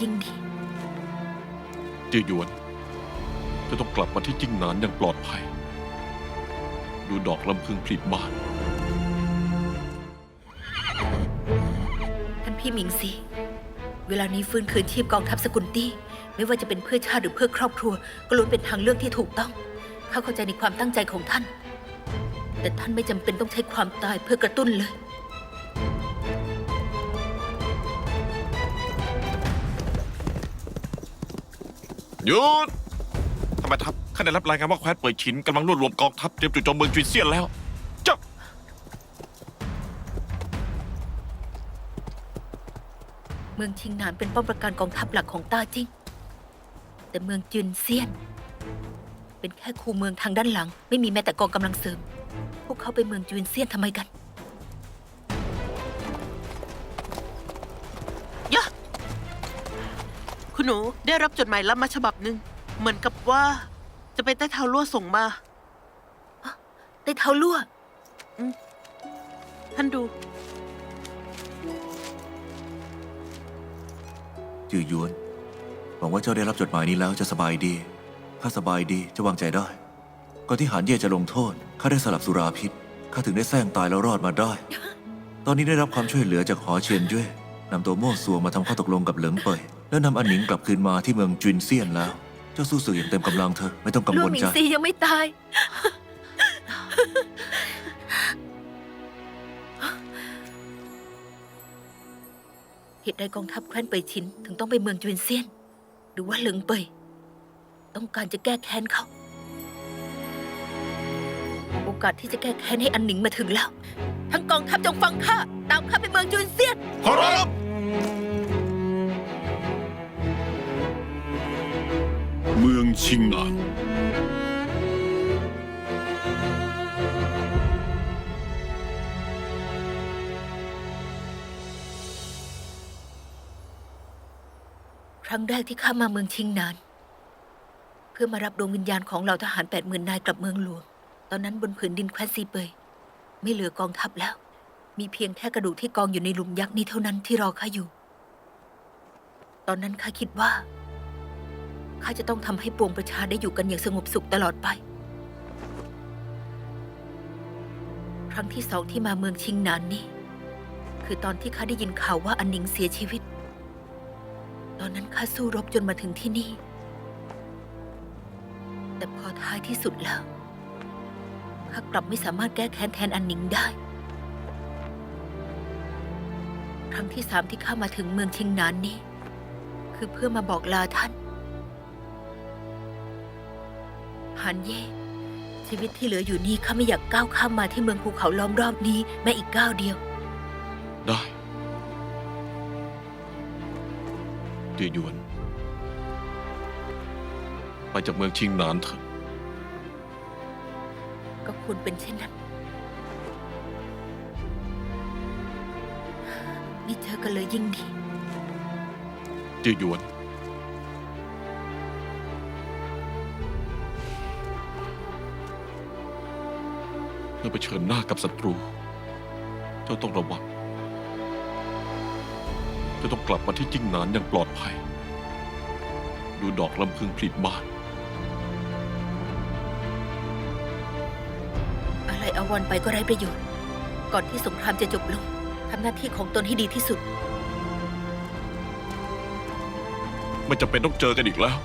ยิ่งดี จือหยวน จะต้องกลับมาที่จิ้งหนานอย่างปลอดภัย ดูดอกลำพึงผลิบาน ท่านพี่หมิงซีเวลานี้ฟื้นคืนชีพกองทัพสกุลตี้ ไม่ว่าจะเป็นเพื่อชาติหรือเพื่อครอบครัว ก็ล้วนเป็นทางเลือกที่ถูกต้อง ข้าเข้าใจในความตั้งใจของท่าน แต่ท่านไม่จำเป็นต้องใช้ความตายเพื่อกระตุ้นเลย หยุดทำไมทัพข้าได้รับรายงานว่าแคว้นเปิดฉินกำลังรวบรวมกองทัพเตรียมจู่โจมเมืองจุนเซียนแล้วเจ้าเมืองชิงหนานเป็นป้อมปราการกองทัพหลักของต้าจิ้ง แต่เมืองจุนเซียน เป็นแค่คูเมืองทางด้านหลัง ไม่มีแม้แต่กองกำลังเสริม พวกเขาไปเมืองจุนเซียนทำไมกัน คุณหนูได้รับจดหมายลับมาฉบับหนึ่งเหมือนกับว่า จะไปใต้เท้าลวดส่งมา ได้เท้าลั่วท่านดู จือหยวน หวังว่าเจ้าได้รับจดหมายนี้แล้วจะสบายดี ข้าสบายดีจะวางใจได้ ก่อนที่หานเย่จะลงโทษ ข้าได้สลับสุราพิษ ข้าถึงได้แซงตายแล้วรอดมาได้ ตอนนี้ได้รับความช่วยเหลือจากหอเชียนเย่นำตัวโม่ซัวมาทำข้อตกลงกับเหลิงเป่ย แล้วนำอันหนิงกลับคืนมาที่เมืองจุนเซียนแล้ว เจ้าสู้ศึกอย่างเต็มกำลังเถอะไม่ต้องกังลั่ววลหมิงใจ ซียังไม่ตาย เหตุใดกองทัพแคว้นเปยชิน ถึงต้องไปเมืองจุนเซียน หรือว่าเหลิงเปย ต้องการจะแก้แค้นเขา โอกาสที่จะแก้แค้นให้อันหนิงมาถึงแล้ว ทั้งกองทัพจงฟังข้า ตามข้าไปเมืองจุนเซียน ขอรับ ชิงหนานครั้งแรกที่ข้ามาเมืองชิงหนาน เพื่อมารับดวงวิญญาณของเหล่าทหารแปดหมื่นนายกลับเมืองหลวง ตอนนั้นบนผืนดินแคว้นซีเปย ไม่เหลือกองทัพแล้ว มีเพียงแค่กระดูกที่กองอยู่ในหลุมยักษ์นี้เท่านั้นที่รอข้าอยู่ ตอนนั้นข้าคิดว่า ข้าจะต้องทำให้ปวงประชาได้อยู่กันอย่างสงบสุขตลอดไป ครั้งที่สองที่มาเมืองชิงหนานนี้ คือตอนที่ข้าได้ยินข่าวว่าอันหนิงเสียชีวิต ตอนนั้นข้าสู้รบจนมาถึงที่นี่ แต่พอท้ายที่สุดแล้วข้ากลับไม่สามารถแก้แค้นแทนอันหนิงได้ ครั้งที่สามที่ข้ามาถึงเมืองชิงหนานนี้ คือเพื่อมาบอกลาท่าน ฮันเย่ ชีวิตที่เหลืออยู่นี้ข้าไม่อยากก้าวข้ามมาที่เมืองภูเขาล้อมรอบนี้แม้อีกก้าวเดียว ได้จือหยวน ไปจากเมืองชิงหนานเถอะก็ควรเป็นเช่นนั้นนี่เจอกันเลยยิ่งดีจือหยวน เมื่อเผชิญหน้ากับศัตรู เจ้าต้องระวังเจ้าต้องกลับมาที่จิ้งหนานอย่างปลอดภัย ดูดอกลำพึงผลิบาน อะไรอาวรณ์ไปก็ไร้ประโยชน์ ก่อนที่สงครามจะจบลงทำหน้าที่ของตนให้ดีที่สุด ไม่จำเป็นต้องเจอกันอีกแล้ว